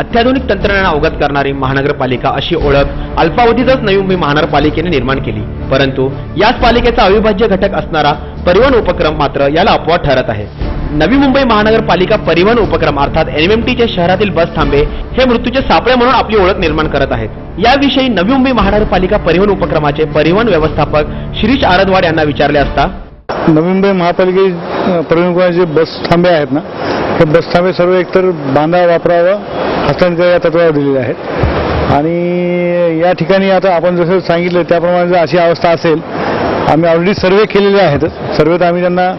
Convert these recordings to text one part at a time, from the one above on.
अत्याधुनिक तंत्रज्ञान अवगत करणारी महानगरपालिका अशी ओळख अल्पावधीतच नवी मुंबई महानगरपालिकेने निर्माण केली. परंतु याच पालिकेचा अविभाज्य घटक असणारा परिवहन उपक्रम मात्र याला अपवाद ठरत आहे. नवी मुंबई महानगरपालिका परिवहन उपक्रम अर्थात एनएमटीचे शहरातील बस थांबे हे मृत्यूचे सापळे म्हणून आपली ओळख निर्माण करत आहेत. याविषयी नवी मुंबई महानगरपालिका परिवहन उपक्रमाचे परिवहन व्यवस्थापक शिरीष आरदवाड यांना विचारले असता नवी मुंबई महापालिके परिवहन जे बस थांबे आहेत ना हे बस थांबे सर्व एकतर बांधा वापरावा हस्तांतर या तत्वावर दिलेल्या आहेत. आणि या ठिकाणी आता आपण जसं सांगितलं त्याप्रमाणे जर अशी अवस्था असेल आम्ही ऑलरेडी सर्वे केलेले आहेत. सर्वेत आम्ही त्यांना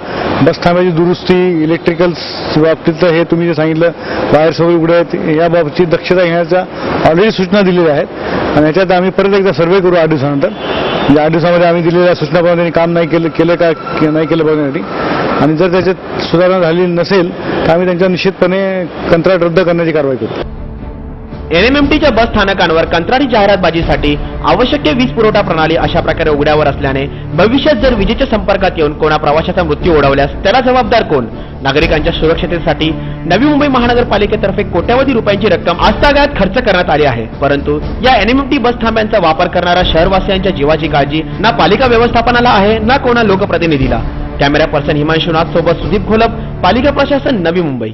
बस थांब्याची दुरुस्ती इलेक्ट्रिकल्स बाबतीत तर हे तुम्ही जे सांगितलं वायर वगैरे उघडे आहेत या बाबतची दक्षता घेण्याच्या ऑलरेडी सूचना दिलेल्या आहेत. आणि याच्यात आम्ही परत एकदा सर्वे करू आठ दिवसानंतर. या आठ दिवसामध्ये आम्ही दिलेल्या सूचनाप्रमाणे त्यांनी काम नाही केलं केलं का नाही केलं बघण्यासाठी. आणि जर त्याच्यात सुधारणा झाली नसेल तर आम्ही त्यांच्या निश्चितपणे कंत्राट रद्द करण्याची कारवाई करू. एनएमएमटीच्या बस स्थानकांवर कंत्राटी जाहिरातबाजीसाठी आवश्यक वीज पुरवठा प्रणाली अशा प्रकारे उघड्यावर असल्याने भविष्यात जर विजेच्या संपर्कात येऊन कोणा प्रवाशाचा मृत्यू ओढवल्यास त्याला जबाबदार कोण? नागरिकांच्या सुरक्षतेसाठी नवी मुंबई महानगरपालिकेतर्फे कोट्यवधी रुपयांची रक्कम आजतागायत खर्च करण्यात आली आहे. परंतु या एनएमएमटी बस थांब्यांचा वापर करणाऱ्या शहरवासियांच्या जीवाची काळजी ना पालिका व्यवस्थापनाला आहे ना कोणा लोकप्रतिनिधीला. कॅमेरा पर्सन हिमांशुनाथ सोबत सुदीप घोलप पालिका प्रशासन नवी मुंबई.